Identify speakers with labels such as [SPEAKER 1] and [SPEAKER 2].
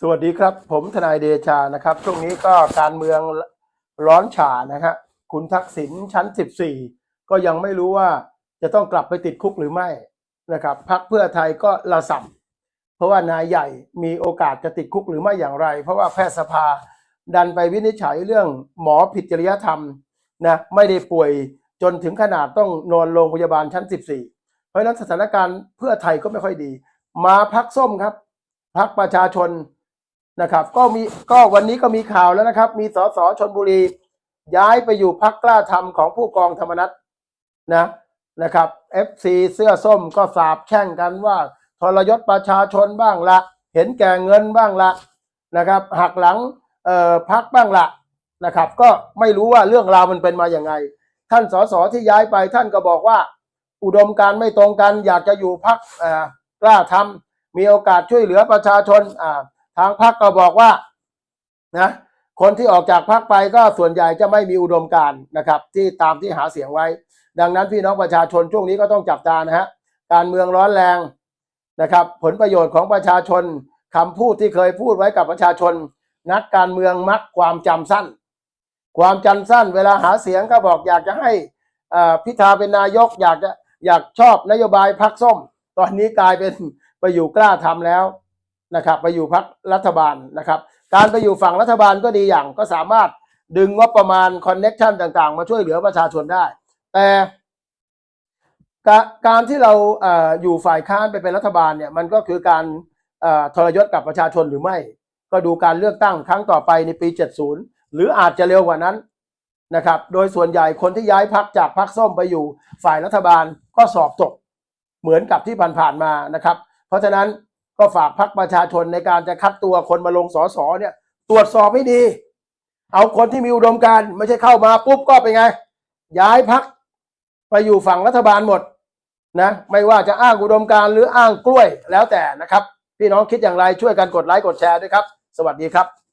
[SPEAKER 1] สวัสดีครับ ผมทนายเดชานะครับช่วงนี้ก็การเมืองร้อนฉานะครับคุณทักษิณชั้น 14 ก็ยังไม่รู้ว่าจะต้องกลับไปติดคุกหรือไม่นะครับพักเพื่อไทยก็ระส่ำเพราะว่านายใหญ่มีโอกาสจะติดคุกหรือไม่อย่างไร เพราะว่าแพทยสภาดันไปวินิจฉัยเรื่องหมอผิดจริยธรรมนะไม่ได้ป่วยจนถึงขนาดต้องนอนโรงพยาบาลชั้น 14 เพราะฉะนั้นสถานการณ์เพื่อไทยก็ไม่ค่อยดี มาพักส้มครับพักประชาชน นะครับ ก็มีก็วันนี้ก็มีข่าวแล้วนะครับ มีสสชนบุรี ย้ายไปอยู่พักกล้าทำของผู้กองธรรมนัฐนะนะครับ FC เสื้อส้มก็สาบแช่งกันว่าทรยศประชาชนบ้างละ เห็นแก่เงินบ้างละนะครับ หักหลังเอ่อพักบ้างละนะครับ ก็ไม่รู้ว่าเรื่องราวมันเป็นมาอย่างไง ท่านสสที่ย้ายไปท่านก็บอกว่า อุดมการไม่ตรงกันอยากจะอยู่พักกล้าทำมีโอกาสช่วยเหลือประชาชนอ่า ทางพรรคก็บอกว่านะคนที่ออกจากพรรคไปก็ส่วนใหญ่จะไม่มีอุดมการนะครับ ที่ตามที่หาเสียงไว้ ดังนั้นพี่น้องประชาชนช่วงนี้ก็ต้องจับตานะฮะการเมืองร้อนแรงนะครับ ผลประโยชน์ของประชาชนคำพูดที่เคยพูดไว้กับประชาชน นักการเมืองมักความจำสั้น ความจำสั้น เวลาหาเสียงก็บอกอยากจะให้พิธาเป็นนายกอยากจะอยากชอบนโยบายพักส้ม ตอนนี้กลายเป็นไปอยู่กล้าทำแล้ว นะครับไปอยู่พักรัฐบาลนะครับ การไปอยู่ฝั่งรัฐบาลก็ดีอย่างก็สามารถดึงงบประมาณคอนเน็ชันต่างๆ มาช่วยเหลือประชาชนได้ แต่การที่เราออยู่ฝ่ายค้านไปเป็นรัฐบาลเนี่ยมันก็คือการทรยศกับประชาชนหรือไม่ ก็ดูการเลือกตั้งครั้งต่อไปในปี 70 หรืออาจจะเร็วกว่านั้นนะครับ โดยส่วนใหญ่คนที่ย้ายพักจากพักส้มไปอยู่ฝ่ายรัฐบาลก็สอบตกเหมือนกับที่ผ่านๆมานะครับ เพราะฉะนั้น ก็ฝากพักประชาชนในการจะคัดตัวคนมาลงสอสอเนี่ย ตรวจสอบให้ดี เอาคนที่มีอุดมการไม่ใช่เข้ามาปุ๊บก็เป็นไง ย้ายพักไปอยู่ฝั่งรัฐบาลหมดนะไม่ว่าจะอ้างอุดมการหรืออ้างกล้วยแล้วแต่นะครับ พี่น้องคิดอย่างไรช่วยกันกดไลค์กดแชร์ด้วยครับ สวัสดีครับ